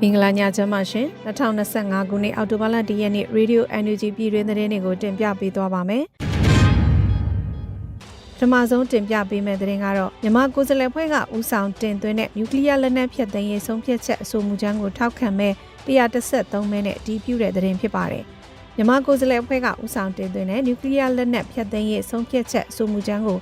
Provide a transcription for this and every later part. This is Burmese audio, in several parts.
မင်္ဂလာညချမ်းပါရှင်2025ခုနှစ်အောက်တိုဘာလ10ရက်နေ့ Radio NUG ပြည်တွင်းသတင်းတွေကိုတင်ပြပေးသွားပါမယ်ပထမဆုံးတင်ပြပေးမယ့်သတင်းကတော့မြန်မာကိုယ်စားလှယ်ဖွဲ့ကဦးဆောင်တင်သွင်းတဲ့နျူကလ িয়ার လက်နက်ဖျက်သိမ်းရေးဆုံးဖြတ်ချက်အဆိုမူကြမ်းကိုထောက်ခံမဲ့133မဲနဲ့အတည်ပြုတဲ့သတင်းဖြစ်ပါတယ်မြန်မာကိုယ်စားလှယ်ဖွဲ့ကဦးဆောင်တင်သွင်းတဲ့နျူကလ িয়ার လက်နက်ဖျက်သိမ်းရေးဆုံးဖြတ်ချက်အဆိုမူကြမ်းကို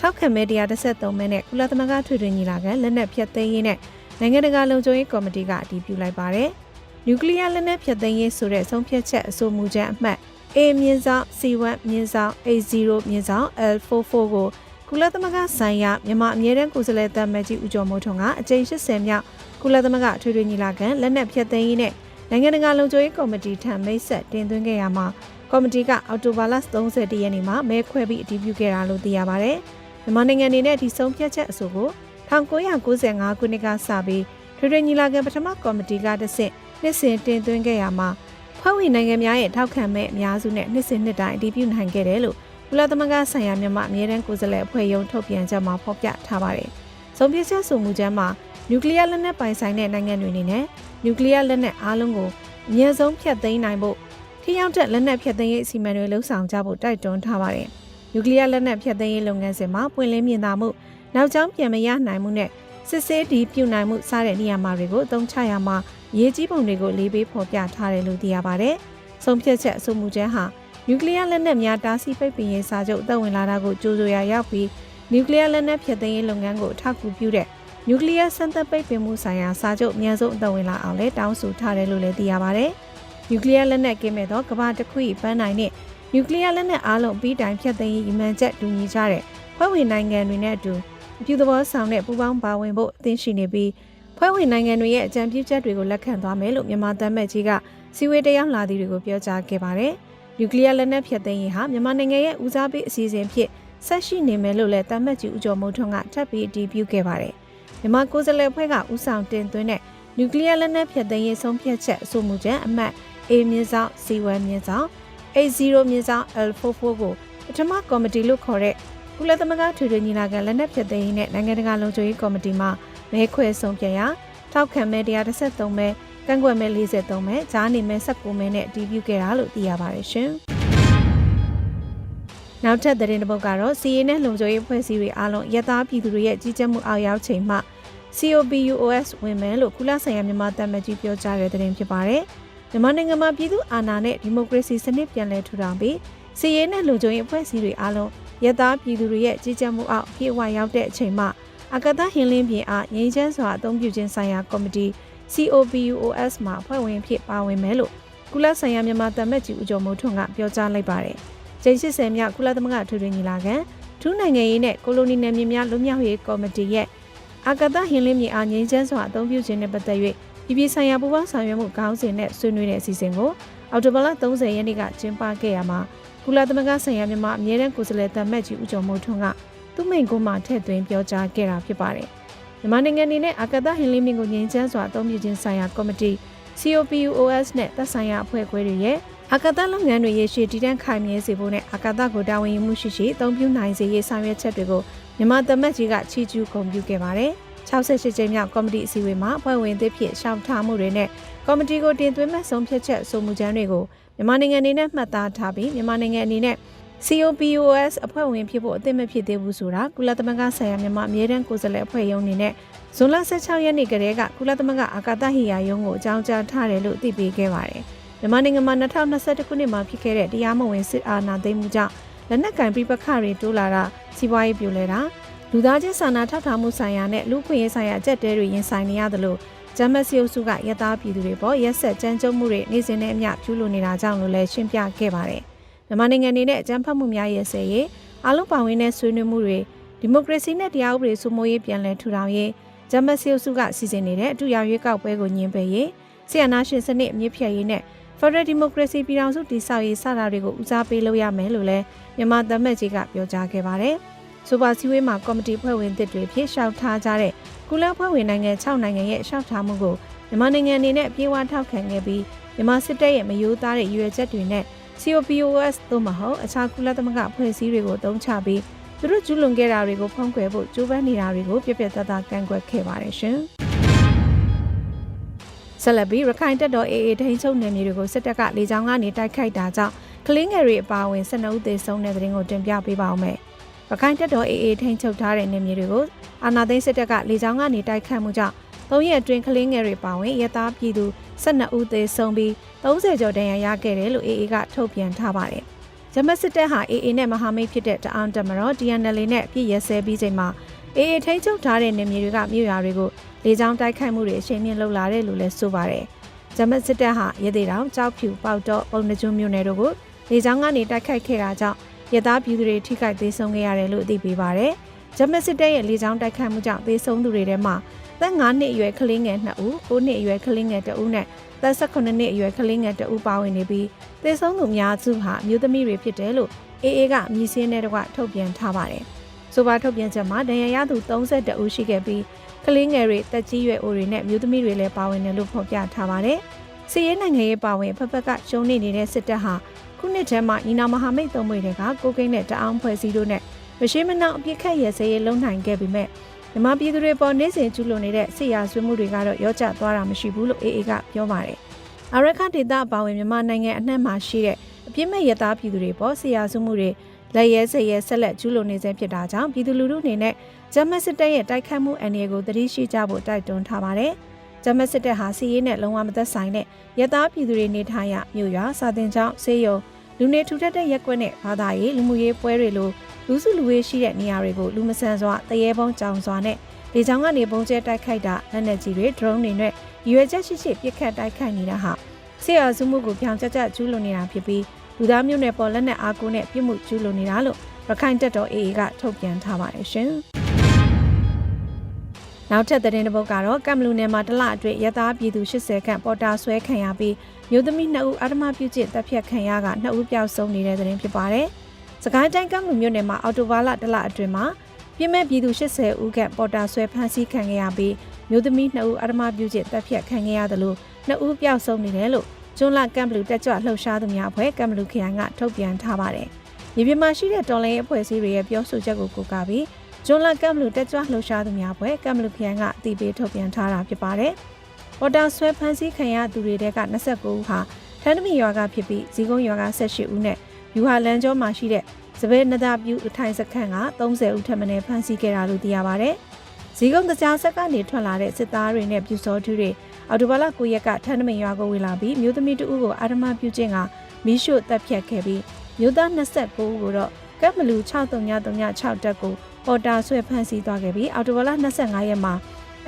ထောက်ခံမဲ့133မဲနဲ့ကုလသမဂ္ဂထွေထွေညီလာခံလက်နက်ဖျက်သိမ်းရေးနဲ့ နိုင်ငံတကာလုံခြုံရေးကော်မတီကအတည်ပြုလိုက်ပါတယ်။နျူကလ িয়ার လက်နက်ဖျက်သိမ်းရေးဆိုတဲ့ဆုံးဖြတ်ချက်အဆိုမူချက်အမှတ် A မြင်းဆောင် C1 မြင်းဆောင် A0 မြင်းဆောင် L44 ကိုကုလသမဂ္ဂဆိုင်ရာမြန်မာအမြဲတမ်းကိုယ်စားလှယ်တပ်မကြီးဦးကျော်မိုးထွန်းကအကြိမ်80မြောက်ကုလသမဂ္ဂအထွေထွေညီလာခံလက်နက်ဖျက်သိမ်းရေးနဲ့နိုင်ငံတကာလုံခြုံရေးကော်မတီထံမိတ်ဆက်တင်သွင်းခဲ့ရမှာကော်မတီကအော်တိုဘာလ30ရက်နေ့မှာမဲခွဲပြီးအတည်ပြုခဲ့တာလို့သိရပါတယ်။မြန်မာနိုင်ငံအနေနဲ့ဒီဆုံးဖြတ်ချက်အဆိုကို 1995ခုနှစ်ကစပြီးထွေထွေညီလာခံပထမကော်မတီကတဆင့်နှစ်စဉ်တင်သွင်းခဲ့ရမှာဖွဲ့ဝင်နိုင်ငံများရဲ့ထောက်ခံမဲ့အများစုနဲ့နှစ်စဉ်နှစ်တိုင်းအတည်ပြုနိုင်ခဲ့တယ်လို့ကုလသမဂ္ဂဆိုင်ရာမြန်မာအမြဲတမ်းကိုယ်စားလှယ်အဖွဲ့ရုံးထုတ်ပြန်ချက်မှာဖော်ပြထားပါတယ်။ဆုံးဖြတ်ချက်ဆိုမှုချမ်းမှာနျူကလ িয়ার လက်နက်ပိုင်ဆိုင်တဲ့နိုင်ငံတွေအနေနဲ့နျူကလ িয়ার လက်နက်အားလုံးကိုအမြဲဆုံးဖျက်သိမ်းနိုင်ဖို့ထိရောက်တဲ့လက်နက်ဖျက်သိမ်းရေးအစီအမံတွေလှုံ့ဆော်ကြဖို့တိုက်တွန်းထားပါတယ်။နျူကလ িয়ার လက်နက်ဖျက်သိမ်းရေးလုပ်ငန်းစဉ်မှာပွင့်လင်းမြင်သာမှု နောက်ကျောင်းပြန်မရနိုင်မှုနဲ့စစ်ဆေးဒီပြုနိုင်မှုစတဲ့နေရာမှာတွေကိုအသုံးချရမှာရေးကြီးပုံတွေကိုလေးပေးဖော်ပြထားတယ်လို့သိရပါတယ်။ဆုံးဖြတ်ချက်အဆိုမူချမ်းဟာနျူကလ িয়ার လက်နက်များတားဆီးပိတ်ပင်ရေးစာချုပ်အသက်ဝင်လာတာကိုကြိုးဆိုရရောက်ပြီးနျူကလ িয়ার လက်နက်ဖျက်သိမ်းရေးလုပ်ငန်းကိုအထောက်အကူပြုတဲ့နျူကလ িয়ার စံသက်ပိတ်ပင်မှုဆိုင်ရာစာချုပ်အများဆုံးအသက်ဝင်လာအောင်လဲတောင်းဆိုထားတယ်လို့လည်းသိရပါတယ်။နျူကလ িয়ার လက်နက်ကင်းမဲ့သောကမ္ဘာတစ်ခု၏ပန်းနိုင်နဲ့နျူကလ িয়ার လက်နက်အားလုံးပြီးတိုင်ဖျက်သိမ်းရေးရည်မှန်းချက်တူညီကြတဲ့ဖွဲ့ဝင်နိုင်ငံတွေနဲ့အတူ အပြုသဘောဆောင်တဲ့ပူးပေါင်းပါဝင်ဖို့အသင့်ရှိနေပြီးဖွဲ့ဝင်နိုင်ငံတွေရဲ့အကြံပြုချက်တွေကိုလက်ခံသွားမယ်လို့မြန်မာသမ္မတကြီးကစီဝေးတရားလာသူတွေကိုပြောကြားခဲ့ပါတယ်။နျူကလ িয়ার လက်နက်ဖျက်သိမ်းရေးဟာမြန်မာနိုင်ငံရဲ့ဦးစားပေးအစီအစဉ်ဖြစ်ဆက်ရှိနေမယ်လို့လည်းသမ္မတကြီးဦးကျော်မိုးထွန်းကထပ်ပြီးအတည်ပြုခဲ့ပါတယ်။မြန်မာကိုယ်စားလှယ်ဖွဲ့ကဦးဆောင်တင်သွင်းတဲ့နျူကလ িয়ার လက်နက်ဖျက်သိမ်းရေးဆုံးဖြတ်ချက်အဆိုမူချက်အမှတ် A မြင်းဆောင် C1 မြင်းဆောင် A0 မြင်းဆောင် L44 ကိုပထမကော်မတီလို့ခေါ်တဲ့ ကုလသမဂ္ဂထွေထွေညီလာခံလက်နက်ဖြတ်သိမ်းရေးနဲ့နိုင်ငံတကာလုံခြုံရေးကော်မတီမှမဲခွဲဆုံးဖြတ်ရာထောက်ခံမဲ133မဲကန့်ကွက်မဲ43မဲဂျားနေမဲ19မဲနဲ့အတည်ပြုခဲ့တာလို့သိရပါတယ်ရှင်။နောက်ထပ်သတင်းတစ်ပုဒ်ကတော့စီရေးနဲ့လုံခြုံရေးဖွဲ့စည်းတွေအားလုံးရသားပြည်သူတွေရဲ့ကြီးကြပ်မှုအောက်ရောက်ချိန်မှ COPUOS ဝင်မယ်လို့ကုလဆိုင်ရာမြန်မာတပ်မကြီးပြောကြားတဲ့သတင်းဖြစ်ပါတယ်။မြန်မာနိုင်ငံမှာပြည်သူအာဏာနဲ့ဒီမိုကရေစီစနစ်ပြန်လည်ထူထောင်ပြီးစီရေးနဲ့လုံခြုံရေးအဖွဲ့အစည်းတွေအားလုံး ရသားပြည်သူတွေရဲ့ကြီးကြပ်မှုအောက်ပြေဝရောက်တဲ့အချိန်မှာအကသဟင်းလင်းပြင်အားငြိမ်းချမ်းစွာအသုံးပြုခြင်းဆိုင်ရာကော်မတီ COPUOS မှာအဖွဲ့ဝင်ဖြစ်ပါဝင်မယ်လို့ကုလဆိုင်ရာမြန်မာတမက်ကြီးဦးကျော်မိုးထွန်းကပြောကြားလိုက်ပါတယ်။ကျင်း80မြောက်ကုလသမဂ္ဂထွေထွေညီလာခံထူးနိုင်ငံရေးနဲ့ကိုလိုနီနယ်မြေများလွတ်မြောက်ရေးကော်မတီရဲ့အကသဟင်းလင်းပြင်အားငြိမ်းချမ်းစွာအသုံးပြုခြင်းနဲ့ပတ်သက်၍ပြည်ပြည်ဆိုင်ရာပူးပေါင်းဆောင်ရွက်မှုခေါင်းစဉ်နဲ့ဆွေးနွေးတဲ့အစီအစဉ်ကိုအော်တိုဘလ30ရက်နေ့ကကျင်းပခဲ့ရမှာ ကုလသမဂ္ဂဆိုင်ရာမြန်မာအမြဲတမ်းကိုယ်စားလှယ်တမက်ကြီးဦးကျော်မိုးထွန်းကသူ့မိန့်ခွန်းမှာထည့်သွင်းပြောကြားခဲ့တာဖြစ်ပါတယ်။မြန်မာနိုင်ငံအနေနဲ့အာကာသဟင်လင်းမြင့်ကိုငြိမ်းချမ်းစွာအသုံးပြုခြင်းဆိုင်ရာကော်မတီ COPUOS နဲ့သက်ဆိုင်ရာအဖွဲ့အခွဲတွေရဲ့အာကာသလုပ်ငန်းတွေရရှိတည်တံ့ခိုင်မြဲစေဖို့နဲ့အာကာသကိုတာဝန်ယူမှုရှိရှိအသုံးပြုနိုင်စေရေးဆောင်ရွက်ချက်တွေကိုမြန်မာသမက်ကြီးကချီးကျူးဂုဏ်ပြုခဲ့ပါတယ်။68ကြိမ်မြောက်ကော်မတီအစည်းအဝေးမှာအဖွဲ့ဝင်သစ်ဖြစ်ရှောက်ထားမှုတွေနဲ့ကော်မတီကိုတင်သွင်းမဲ့ဆုံးဖြတ်ချက်အဆိုမှုချမ်းတွေကို မြန်မာနိုင်ငံအနေနဲ့မှတ်သားထားပြီးမြန်မာနိုင်ငံအနေနဲ့ COPOS အဖွဲ့ဝင်ဖြစ်ဖို့အသင့်မဖြစ်သေးဘူးဆိုတာကုလသမဂ္ဂဆိုင်ရာမြန်မာအမြဲတမ်းကိုယ်စားလှယ်အဖွဲ့ရုံးအနေနဲ့ဇွန်လ16ရက်နေ့ကတည်းကကုလသမဂ္ဂအာကာသဟိယာရုံးကိုအကြောင်းကြားထားတယ်လို့သိပေးခဲ့ပါတယ်။မြန်မာနိုင်ငံမှာ2021ခုနှစ်မှာဖြစ်ခဲ့တဲ့တရားမဝင်စစ်အာဏာသိမ်းမှုကြောင့်လက်နက်ကင်ပြပခတွေတိုးလာတာစီးပွားရေးပြိုလဲတာလူသားချင်းစာနာထောက်ထားမှုဆိုင်ရာနဲ့လူခွင့်ရေးဆိုင်ရာအကြက်တဲတွေရင်ဆိုင်နေရတယ်လို့ ဂျမတ်စီယုစုကရသားပြည်သူတွေပေါ်ရက်ဆက်ကြမ်းကြုတ်မှုတွေနေ့စဉ်နဲ့အမျှကျူးလွန်နေတာကြောင့်လို့လည်းရှင်းပြခဲ့ပါတယ်။မြန်မာနိုင်ငံအနေနဲ့အကြမ်းဖက်မှုများရဲ့ဆယ်ရေးအလုံးပါဝင်တဲ့ဆွေးနွေးမှုတွေဒီမိုကရေစီနဲ့တရားဥပဒေစိုးမိုးရေးပြန်လည်ထူထောင်ရေးဂျမတ်စီယုစုကစီစဉ်နေတဲ့အထူးရွေးကောက်ပွဲကိုညှင်းပယ်ရေးဆီယနာရှင်စနစ်အမြင့်ဖြတ်ရေးနဲ့ Federal Democracy ပြည်ထောင်စုတည်ဆောက်ရေးစတာတွေကိုဦးစားပေးလုပ်ရမယ်လို့လည်းမြန်မာသမ္မတကြီးကပြောကြားခဲ့ပါတယ်။ဆိုပါစီဝေးမှာကော်မတီဖွဲ့ဝင်သစ်တွေဖြစ်ရှောက်ထားကြတဲ့ ကုလဖွဲ့ဝင်နိုင်ငံ6နိုင်ငံရဲ့ရှောက်ထားမှုကိုမြန်မာနိုင်ငံအနေနဲ့ပြေဝထောက်ခံခဲ့ပြီးမြန်မာစစ်တပ်ရဲ့မယိုးသားတဲ့ရွေချက်တွေနဲ့ COPOS သို့မဟုတ်အခြားကုလသမဂ္ဂဖွဲ့စည်းတွေကိုတုံးချပြီးသူတို့ကျူးလွန်ခဲ့တာတွေကိုဖုံးကွယ်ဖို့ကြိုးပမ်းနေတာတွေကိုပြပြတသားကန့်ကွက်ခဲ့ပါတယ်ရှင်။ဆက်လက်ပြီးရခိုင်တပ်တော် AA ထိန်းချုပ်နယ်မြေတွေကိုစစ်တပ်ကလေကြောင်းကနေတိုက်ခိုက်တာကြောင့်ကလင်းငယ်တွေအပါအဝင်12ဦးသေဆုံးတဲ့တဲ့ရင်ကိုတင်ပြပေးပါောင်းမယ်။ ရခိုင်တပ်တော် AA ထိန်းချုပ်ထားတဲ့နယ်မြေတွေကိုအာဏာသိမ်းစစ်တပ်ကလေကြောင်းကနေတိုက်ခတ်မှုကြောင့်၃ရက်အတွင်းကလင်းငယ်တွေပါဝင်ရသားပြည်သူ12ဦးသေဆုံးပြီး30ကျော်ဒဏ်ရာရခဲ့တယ်လို့ AA ကထုတ်ပြန်ထားပါတယ်။ဂျမတ်စစ်တပ်ဟာ AA နဲ့မဟာမိတ်ဖြစ်တဲ့တအောင်းတပ်မတော် TNL နဲ့အပြစ်ရစဲပြီးချိန်မှာ AA ထိန်းချုပ်ထားတဲ့နယ်မြေတွေကမြို့ရွာတွေကိုလေကြောင်းတိုက်ခိုက်မှုတွေအရှိန်မြင့်လှုပ်လာတယ်လို့လည်းဆိုပါတယ်။ဂျမတ်စစ်တပ်ဟာရသေးတောင်ကြောက်ဖြူပေါတော့ပုံနှကျွန်းမြို့နယ်တို့ကိုလေကြောင်းကနေတိုက်ခိုက်ခဲ့တာကြောင့် ရသားပြည်သူတွေထိခိုက်သေးဆုံးခဲ့ရတယ်လို့အသိပေးပါတယ်။ဂျမတ်စစ်တပ်ရဲ့လေကြောင်းတိုက်ခိုက်မှုကြောင့်သေဆုံးသူတွေထဲမှာသက်9နှစ်အရွယ်ကလေးငယ်2ဦး9နှစ်အရွယ်ကလေးငယ်2ဦးနဲ့သက်18နှစ်အရွယ်ကလေးငယ်2ဦးပါဝင်နေပြီးသေဆုံးသူများစုဟာမျိုးသမီးတွေဖြစ်တယ်လို့ AA ကမြည်စင်းတဲ့တကွထုတ်ပြန်ထားပါတယ်။ဆိုပါထုတ်ပြန်ချက်မှာဒဏ်ရာရသူ32ဦးရှိခဲ့ပြီးကလေးငယ်တွေတက်ကြီးရွယ်အိုတွေနဲ့မျိုးသမီးတွေလည်းပါဝင်တယ်လို့ဖော်ပြထားပါတယ်။စီးရဲနိုင်ငံရေးပါဝင်ဖက်ဖက်ကရှုံးနေနေတဲ့စစ်တပ်ဟာ ခုနှစ်ထဲမှာညီနောင်မဟာမိတ်သုံးပွေတွေကကိုကိန်းနဲ့တအောင်ဖွဲ့စည်းတို့နဲ့မရှိမနှောင်အပြစ်ခတ်ရဲစဲရဲလုံနိုင်ခဲ့ပြီးမဲ့မြန်မာပြည်သူတွေပေါ်နေစဉ်ကျူးလွန်နေတဲ့စစ်ရာဆွေးမှုတွေကတော့ရောကျသွားတာမရှိဘူးလို့ AA ကပြောပါတယ်။အာရခဒေတာပါဝင်မြန်မာနိုင်ငံအနှံ့မှာရှိတဲ့အပြစ်မဲ့ရသားပြည်သူတွေပေါ်စစ်ရာဆွေးမှုတွေလက်ရဲစရဲဆက်လက်ကျူးလွန်နေစေဖြစ်တာကြောင့်ပြည်သူလူထုအနေနဲ့ဂျမတ်စစ်တပ်ရဲ့တိုက်ခတ်မှုအန္တရာယ်ကိုသတိရှိကြဖို့တိုက်တွန်းထားပါတယ်။ ဂျမတ်စစ်တပ်ဟာစီးရေးနဲ့လုံးဝမသက်ဆိုင်တဲ့ရသားပြည်သူတွေနေထိုင်ရမြို့ရွာစာတင်ကျောင်းဆေးရုံလူနေထူထပ်တဲ့ရက်ကွက်နဲ့ဘာသာရေးလူမှုရေးပွဲတွေလိုလူစုလူဝေးရှိတဲ့နေရာတွေကိုလူမဆန်စွာတရေပုံးကြောင်စွာနဲ့လေကြောင်းကနေပုံကျဲတိုက်ခိုက်တာလက်နက်ကြီးတွေ drone တွေနဲ့ရွေချက်ရှိရှိပစ်ခတ်တိုက်ခိုက်နေတာဟာဆရာစုမှုကိုပြောင်ကျကျကျူးလွန်နေတာဖြစ်ပြီးလူသားမျိုးနွယ်ပေါ်လက်နက်အားကိုးနဲ့ပြစ်မှုကျူးလွန်နေတာလို့ရခိုင်တပ်တော် AA ကထုတ်ပြန်ထားပါတယ်ရှင်။ နောက်ထပ်သတင်းတစ်ပုဒ်ကတော့ကမ်ဘလူနယ်မှာတလအတွင်းရသားပြည်သူ80ခန့်ပေါ်တာဆွဲခံရပြီးမျိုးသမီး2ဦးအာဓမပြုကျင့်တပ်ဖြတ်ခံရက2ဦးပျောက်ဆုံးနေတဲ့သတင်းဖြစ်ပါတယ်။စကိုင်းတိုင်းကမ်ဘလူမြို့နယ်မှာအော်တိုဘာလတလအတွင်းမှာပြည်မဲ့ပြည်သူ80ဦးခန့်ပေါ်တာဆွဲဖမ်းဆီးခံရပြီးမျိုးသမီး2ဦးအာဓမပြုကျင့်တပ်ဖြတ်ခံရသလို2ဦးပျောက်ဆုံးနေတယ်လို့ကျွန်းလကမ်ဘလူတက်ကြွလှုပ်ရှားသူများအဖွဲ့ကမ်ဘလူခရိုင်ကထုတ်ပြန်ထားပါတယ်။မြေပြင်မှာရှိတဲ့တော်လိုင်းအဖွဲ့အစည်းတွေရဲ့ပြောဆိုချက်ကိုကိုးကားပြီး ကျွန်းလကမ်ဘလူတက်ကြွလှုပ်ရှားသူများအဖွဲ့ကမ်ဘလူခရိုင်ကအတည်ပြုထုတ်ပြန်ထားတာဖြစ်ပါတယ်။ပေါ်တာဆွဲဖမ်းဆီးခံရသူတွေတဲက29ဦးဟာထန်းတမီရွာကဖြစ်ပြီးဇီကုန်းရွာက18ဦးနဲ့ယူဟာလန်ကျောမှာရှိတဲ့စပယ်နဒပြူအထိုင်စခန်းက30ဦးထပ်မံဖမ်းဆီးခဲ့တာလို့သိရပါတယ်။ဇီကုန်းတရားဆက်ကနေထွက်လာတဲ့စစ်သားတွေနဲ့ပြူစောထူးတွေအော်တိုဘာလ9ရက်ကထန်းတမင်ရွာကိုဝင်လာပြီးမြို့သမီးတဦးကိုအာဓမပြုကျင့်ကမီးရှို့တပ်ဖြတ်ခဲ့ပြီးမြို့သား29ဦးကိုတော့ကပ်မလူ6336တက်ကို ပေါ်တာဆွဲဖမ်းဆီးသွားခဲ့ပြီးအော်တိုဘာလ25ရက်မှာ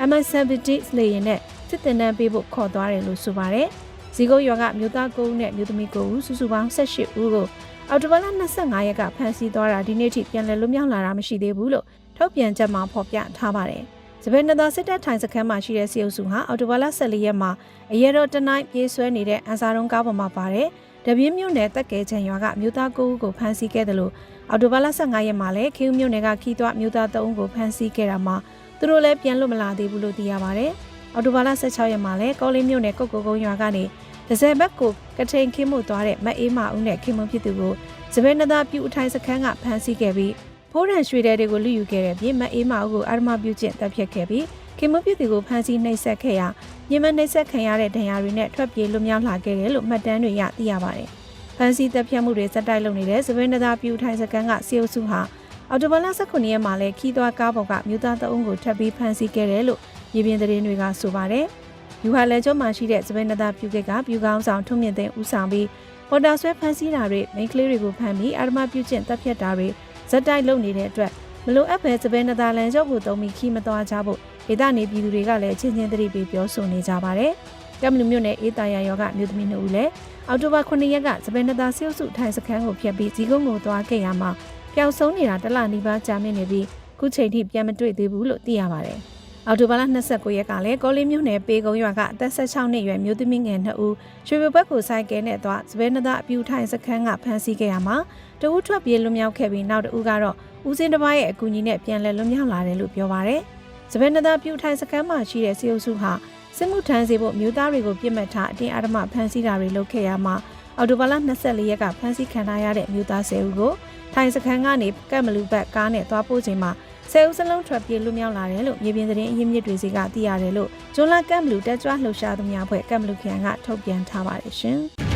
MS70 လေယာဉ်နဲ့စစ်တင်တန်းပေးဖို့ခေါ်သွားတယ်လို့ဆိုပါတယ်။ဇီကုတ်ရွာကမြို့သား9ဦးနဲ့မြို့သမီး9ဦးစုစုပေါင်း18ဦးကိုအော်တိုဘာလ25ရက်ကဖမ်းဆီးသွားတာဒီနေ့ထိပြန်လည်လွတ်မြောက်လာတာမရှိသေးဘူးလို့ထုတ်ပြန်ချက်မှာဖော်ပြထားပါတယ်။စပယ်နသာစစ်တပ်ထိုင်စခန်းမှာရှိတဲ့စီအုပ်စုဟာအော်တိုဘာလ14ရက်မှာအရဲတော်တနိုင်းပြေးဆွဲနေတဲ့အန်စာရုံးကားပေါ်မှာပါတယ်တပြင်းမြို့နယ်တက်ကဲချံရွာကမြို့သား9ဦးကိုဖမ်းဆီးခဲ့တယ်လို့ အော်တိုဘာလ15ရက်မှာလည်းခေဦးမြို့နယ်ကခီးသွမြို့သား3ဦးကိုဖမ်းဆီးခဲ့တာမှာသူတို့လည်းပြန်လွတ်မလာသေးဘူးလို့သိရပါတယ်အော်တိုဘာလ16ရက်မှာလည်းကောလင်းမြို့နယ်ကုတ်ကုတ်ကုန်းရွာကနေဒဇယ်ဘက်ကိုကထိန်ခင်းမှုသွားတဲ့မအေးမဦးနဲ့ခင်မွန်ဖြစ်သူကိုစပယ်နသာပြူအထိုင်စခန်းကဖမ်းဆီးခဲ့ပြီးဖိုးရန်ရွှေတဲတွေကိုလူယူခဲ့တဲ့ပြင်မအေးမအုပ်ကိုအာရမပြုကျင့်တပ်ဖြတ်ခဲ့ပြီးခင်မပြည့်သူကိုဖမ်းဆီးနှိပ်စက်ခဲ့ရာညမနှိပ်စက်ခံရတဲ့ဒဏ်ရာတွေနဲ့ထွက်ပြေးလွတ်မြောက်လာခဲ့တယ်လို့မှတ်တမ်းတွေရသိရပါတယ်။ ဖမ်းဆီးတပ်ဖြတ်မှုတွေစက်တိုက်လုပ်နေတဲ့စပင်းနသာပြူထိုင်စကန်ကစီအုပ်စုဟာအော်တိုဘလ19ရက်မှာလဲခီးသွွားကားပေါ်ကမြို့သားတအုံးကိုထပ်ပြီးဖမ်းဆီးခဲ့တယ်လို့ရေပြင်သတင်းတွေကဆိုပါတယ်။ယူဟာလန်ကျောမှာရှိတဲ့စပင်းနသာပြူကိတ်ကပြူကောင်းဆောင်ထုံမြင့်သိန်းဦးဆောင်ပြီးပေါ်တာဆွဲဖမ်းဆီးတာတွေမိန်းကလေးတွေကိုဖမ်းပြီးအာရမပြုကျင့်တပ်ဖြတ်တာတွေဇက်တိုက်လုပ်နေတဲ့အတွက်မလိုအပ်ပဲစပယ်နသာလန်ကျောက်ကိုတုံးပြီးခီးမသွားကြဖို့ဒေသနေပြည်သူတွေကလည်းချင်းချင်းသတိပေးပြောဆိုနေကြပါတယ်။ ကမ်မလူမြို့နယ်အေးတာယာရောကမြို့သမီး2ဦးလည်းအောက်တိုဘာ9ရက်ကစပယ်နသာဆေးစုထိုင်စခန်းကိုဖျက်ပြီးဇီကုန်းကိုသွားခဲ့ရမှာပျောက်ဆုံးနေတာတလနီးပါးကြာမြင့်နေပြီးခုချိန်ထိပြန်မတွေ့သေးဘူးလို့သိရပါတယ်။အော်တိုဘာလ29ရက်ကလည်းကောလေးမြို့နယ်ပေကုံရွာကအသက်16နှစ်အရွယ်မျိုးသမီးငယ်2ဦးရွှေဘဘက်ကိုစိုက်ကဲနဲ့သွားစပယ်နသာအပြူထိုင်စခန်းကဖမ်းဆီးခဲ့ရမှာတဦးထွက်ပြေးလွတ်မြောက်ခဲ့ပြီးနောက်တဦးကတော့ဦးစင်းတစ်ပါးရဲ့အကူအညီနဲ့ပြန်လည်လွတ်မြောက်လာတယ်လို့ပြောပါရယ်။စပယ်နသာပြူထိုင်စခန်းမှာရှိတဲ့စီအုပ်စုဟာ စစ်မှုထမ်းစေဖို့မျိုးသားတွေကိုပြစ်မှတ်ထားအတင်းအဓမ္မဖမ်းဆီးတာတွေလုပ်ခဲ့ရမှာအော်တိုဘာလ24ရက်ကဖမ်းဆီးခံထားရတဲ့မျိုးသား10ဦးကိုထိုင်စခန်းကနေကတ်မလူဘက်ကားနဲ့သွားပို့ချိန်မှာဆယ်ဦးစလုံးထွက်ပြေးလွတ်မြောက်လာတယ်လို့မြေပြင်သတင်းအရင်းမြစ်တွေစီကသိရတယ်လို့ဂျွန်လာကမ်ဘလူတက်ကြွလှုပ်ရှားသူများဖွဲ့ကမ်ဘလူခရိုင်ကထုတ်ပြန်ထားပါတယ်ရှင်။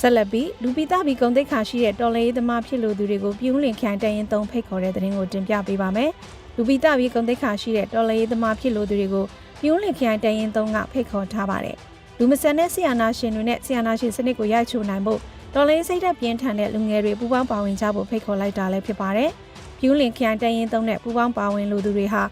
ဆက်လက်ပြီးလူပိသားဘီကုံတိတ်ခါရှိတဲ့တော်လေးသမားဖြစ်လို့သူတွေကိုပြုံးလင်ခိုင်တရင်သုံးဖိတ်ခေါ်တဲ့သတင်းကိုတင်ပြပေးပါမယ်။လူပိသားဘီကုံတိတ်ခါရှိတဲ့တော်လေးသမားဖြစ်လို့သူတွေကိုပြုံးလင်ခိုင်တရင်သုံးကဖိတ်ခေါ်ထားပါတယ်။လူမဆန်တဲ့ဆီယနာရှင်တွေနဲ့ဆီယနာရှင်စနစ်ကိုရိုက်ချိုနိုင်ဖို့တော်လေးစိတ်သက်ပြင်းထန်တဲ့လူငယ်တွေပူးပေါင်းပါဝင်ကြဖို့ဖိတ်ခေါ်လိုက်တာလည်းဖြစ်ပါတယ်။ပြုံးလင်ခိုင်တရင်သုံးနဲ့ပူးပေါင်းပါဝင်လူသူတွေဟာ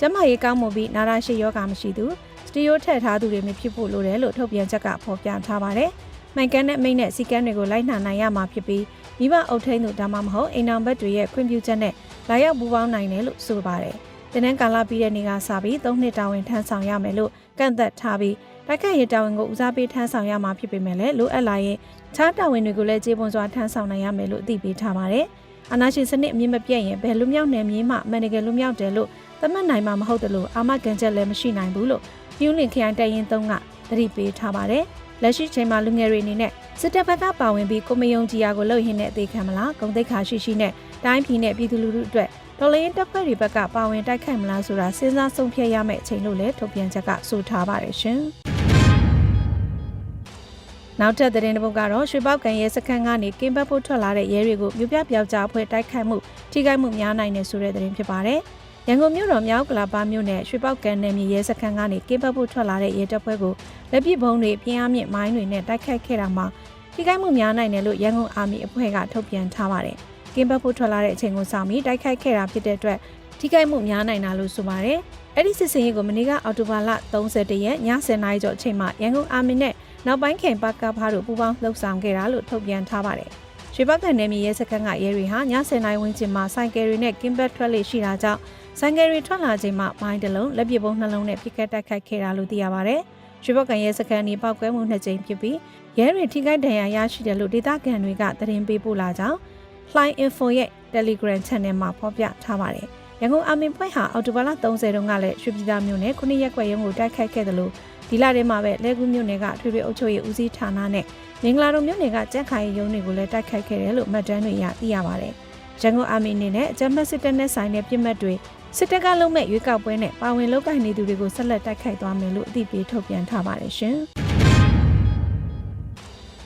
ကျမရေးကောင်းမှုပြီးနာရရှိယောဂမရှိသူစတီယိုထည့်ထားသူတွေမဖြစ်ဖို့လိုတယ်လို့ထုတ်ပြန်ချက်ကဖော်ပြထားပါတယ်။ မိုင်ကန်နဲ့မိတ်နဲ့စီကန်းတွေကိုလိုက်နှာနိုင်ရမှာဖြစ်ပြီးမိဘအုပ်ထိန်းသူဒါမှမဟုတ်အိမ်အောင်ဘက်တွေရဲ့ခွင့်ပြုချက်နဲ့လာရောက်ပူးပေါင်းနိုင်တယ်လို့ဆိုပါတယ်။တင်းနန်းကာလပြီးတဲ့နေ့ကစပြီး၃နှစ်တာဝန်ထမ်းဆောင်ရမယ်လို့ကန့်သက်ထားပြီးတိုက်ခတ်ရေးတာဝန်ကိုဦးစားပေးထမ်းဆောင်ရမှာဖြစ်ပေမဲ့လည်းလိုအပ်လာရင်ခြားတာဝန်တွေကိုလည်းကျေပွန်စွာထမ်းဆောင်နိုင်ရမယ်လို့အသိပေးထားပါတယ်။အာနာရှင်စနစ်အမြင့်မပြတ်ရင်ဘယ်လူမျိုးနယ်မြေမှမန်နဂယ်လူမျိုးတယ်လို့သတ်မှတ်နိုင်မှာမဟုတ်တယ်လို့အာမကန်ချက်လည်းမရှိနိုင်ဘူးလို့ပြူးလင်ခရိုင်တရင်သုံးကသတိပေးထားပါတယ်။ လက်ရှိချိန်မှာလူငယ်တွေအနေနဲ့စစ်တပ်ဘက်ကပါဝင်ပြီးကိုမယုံကြည်ရာကိုလှုပ်ရင်းနဲ့အသေးခံမလားဂုံတိတ်ခါရှိရှိနဲ့တိုင်းပြည်နဲ့ပြည်သူလူထုအတွက်တော်လိုင်းတပ်ဖွဲ့တွေဘက်ကပါဝင်တိုက်ခိုက်မလားဆိုတာစဉ်းစားဆုံးဖြတ်ရမယ့်အချိန်လို့လည်းထုတ်ပြန်ချက်ကဆိုထားပါတယ်ရှင်။နောက်ထပ်သတင်းတစ်ပုဒ်ကတော့ရွှေပောက်ကန်ရဲစခန်းကနေကင်းဘတ်ဖို့ထွက်လာတဲ့ရဲတွေကိုမြို့ပြပျောက်ကြားဖွဲ့တိုက်ခိုက်မှုထိခိုက်မှုများနိုင်တယ်ဆိုတဲ့သတင်းဖြစ်ပါတယ်။ ရန်ကုန်မြို့တော်မြောက်ကလာပါမြို့နယ်ရွှေပောက်ကန်နယ်မြေရဲစခန်းကနေကင်းဘတ်ဖို့ထွက်လာတဲ့ရဲတပ်ဖွဲ့ကိုလက်ပစ်ဘုံတွေပြင်းအားမြင့်မိုင်းတွေနဲ့တိုက်ခိုက်ခဲ့တာမှာထိခိုက်မှုများနိုင်တယ်လို့ရန်ကုန်အာမီအဖွဲ့ကထုတ်ပြန်ထားပါတယ်။ကင်းဘတ်ဖို့ထွက်လာတဲ့အချိန်ကိုစောင့်ပြီးတိုက်ခိုက်ခဲ့တာဖြစ်တဲ့အတွက်ထိခိုက်မှုများနိုင်တာလို့ဆိုပါတယ်။အဲ့ဒီစစ်စင်ရေးကိုမနေ့ကအော်တိုဘာလ31ရက်ည10:00နာရီကျော်အချိန်မှာရန်ကုန်အာမီနဲ့နောက်ပိုင်းခင်ပါကဖားတို့ပူးပေါင်းလှုပ်ဆောင်ခဲ့တာလို့ထုတ်ပြန်ထားပါတယ်။ ရွှေပောက်ကန်နယ်မြေရဲစခန်းကရဲတွေဟာည10:00နာရီဝန်းကျင်မှာဆိုင်ကယ်တွေနဲ့ကင်းဘတ်ထွက်လေရှိတာကြောင့်ဆိုင်ကယ်တွေထွက်လာချိန်မှာမိုင်းတစ်လုံးလက်ပစ်ပုံးနှလုံးနဲ့ပစ်ခတ်တိုက်ခိုက်ခဲ့တာလို့သိရပါတယ်။ရွှေပောက်ကန်ရဲစခန်းဒီပောက်ကွဲမှုနှစ်ကြိမ်ဖြစ်ပြီးရဲတွေထိခိုက်ဒဏ်ရာရရှိတယ်လို့ဒေသခံတွေကသတင်းပေးပို့လာကြောင်း Fly Info ရဲ့ Telegram Channel မှာဖော်ပြထားပါတယ်။ရန်ကုန်အာမင်ဖွဲ့ဟာအော်တိုဘာလ30တုန်းကလည်းရွှေပြည်သာမြို့နယ်ခုနှစ်ရက်ကွက်ရုံးကိုတိုက်ခိုက်ခဲ့တယ်လို့ ဒီလထဲမှာပဲလဲကူးမြို့နယ်ကထွေထွေအုပ်ချုပ်ရေးဦးစီးဌာနနဲ့မင်္ဂလာတုံမြို့နယ်ကကြက်ခိုင်ရုံးတွေကိုလည်းတိုက်ခိုက်ခဲ့တယ်လို့မှတ်တမ်းတွေရသိရပါတယ်။ရန်ကုန်အာမီအနေနဲ့အကြမ်းဖက်စစ်တပ်နဲ့ဆိုင်တဲ့ပြစ်မှတ်တွေစစ်တပ်ကလုံးမဲ့ရွေးကောက်ပွဲနဲ့ပါဝင်လုပ်ကိုင်နေသူတွေကိုဆက်လက်တိုက်ခိုက်သွားမယ်လို့အသိပေးထုတ်ပြန်ထားပါတယ်ရှင်။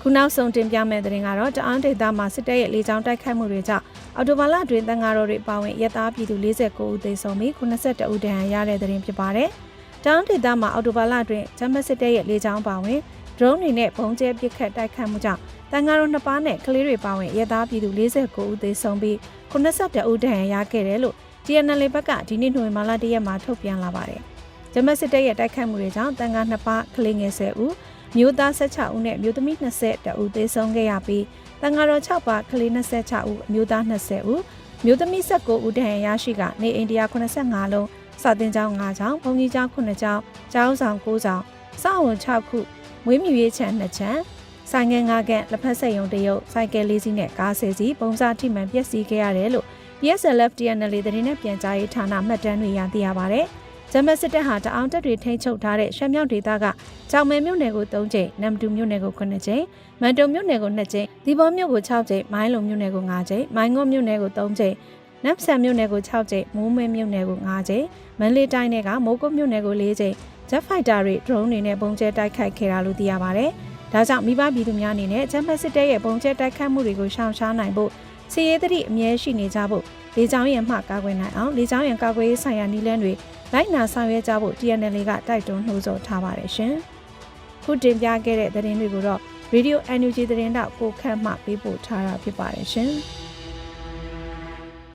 ခုနောက်ဆုံးတင်ပြမယ့်သတင်းကတော့တအောင်းဒေသမှာစစ်တပ်ရဲ့လေကြောင်းတိုက်ခိုက်မှုတွေကြောင့်အော်တိုဘာလအတွင်းတန်ဃာတော်တွေပါဝင်ရဲသားပြည်သူ49ဦးသေဆုံးပြီး82ဦးဒဏ်ရာရတဲ့သတင်းဖြစ်ပါတယ်။ တောင်ဒေသမှာအော်တိုဘာလအတွင်းဂျမတ်စစ်တပ်ရဲ့လေကြောင်းပါဝင်ဒရုန်းတွေနဲ့ပုံကျဲပစ်ခတ်တိုက်ခတ်မှုကြောင့်တန်ဃာတော်နှစ်ပါးနဲ့ကလေးတွေပါဝင်ရဲသားပြည်သူ49ဦးသေဆုံးပြီး82ဦးဒဏ်ရာရခဲ့တယ်လို့ TNL ဘက်ကဒီနေ့နိုဝင်ဘာလ၁ရက်မှာထုတ်ပြန်လာပါတယ်။ဂျမတ်စစ်တပ်ရဲ့တိုက်ခတ်မှုတွေကြောင့်တန်ဃာနှစ်ပါးကလေးငယ်10ဦးမျိုးသား16ဦးနဲ့မျိုးသမီး20ဦးသေဆုံးခဲ့ရပြီးတန်ဃာတော်6ပါးကလေး26ဦးမျိုးသား20ဦးမျိုးသမီး19ဦးဒဏ်ရာရရှိကနေအိန္ဒိယ85လုံး စာတင်ကျောင်း9ကျောင်းဘုံကြီးကျောင်း9ကျောင်းကျောင်းဆောင်9ကျောင်းစောင့်ဝန်6ခုမွေးမြူရေးခြံ2ခြံဆိုင်ငယ်9ခန့်လက်ဖက်ဆက်ယုံတရုတ်စိုက်ကယ်လေးစီးနဲ့ကားဆယ်စီးပုံစားထိမှန်ပျက်စီးခဲ့ရတယ်လို့ PSLF TNL သတင်းနဲ့ပြန်ကြားရေးဌာနမှတ်တမ်းတွေရသိရပါဗျ။ဂျမတ်စစ်တပ်ဟာတအောင်တက်တွေထိန်းချုပ်ထားတဲ့ရှမ်းမြောက်ဒေသကကြောင်မဲမြို့နယ်ကို3ကြိမ်၊နမ်တူမြို့နယ်ကို9ကြိမ်၊မန်တုံမြို့နယ်ကို2ကြိမ်၊ဒီဘောမြို့ကို6ကြိမ်၊မိုင်းလုံမြို့နယ်ကို5ကြိမ်၊မိုင်းငုံမြို့နယ်ကို3ကြိမ် နပ်ဆန်မြို့နယ်ကို6ကြိမ်မိုးမဲမြို့နယ်ကို9ကြိမ်မန်လေးတိုင်းနယ်ကမိုးကုတ်မြို့နယ်ကို4ကြိမ်ဂျက်ဖိုက်တာတွေ drone တွေနဲ့ပုံကျဲတိုက်ခိုက်ခဲ့တာလို့သိရပါဗျ။ဒါကြောင့်မိဘပြည်သူများအနေနဲ့ဂျမ်ဖက်စစ်တပ်ရဲ့ပုံကျဲတိုက်ခိုက်မှုတွေကိုရှောင်ရှားနိုင်ဖို့စီရေးသတိအမြဲရှိနေကြဖို့လေကြောင်းရန်မှကာကွယ်နိုင်အောင်လေကြောင်းရန်ကာကွယ်ရေးဆိုင်ရာနည်းလမ်းတွေလိုက်နာဆောင်ရွက်ကြဖို့ TNL ကတိုက်တွန်းနှိုးဆော်ထားပါတယ်ရှင်။ခုတင်ပြခဲ့တဲ့သတင်းတွေကိုတော့ Radio NUG သတင်းတောက်ကိုခန့်မှပေးပို့ထားတာဖြစ်ပါတယ်ရှင်။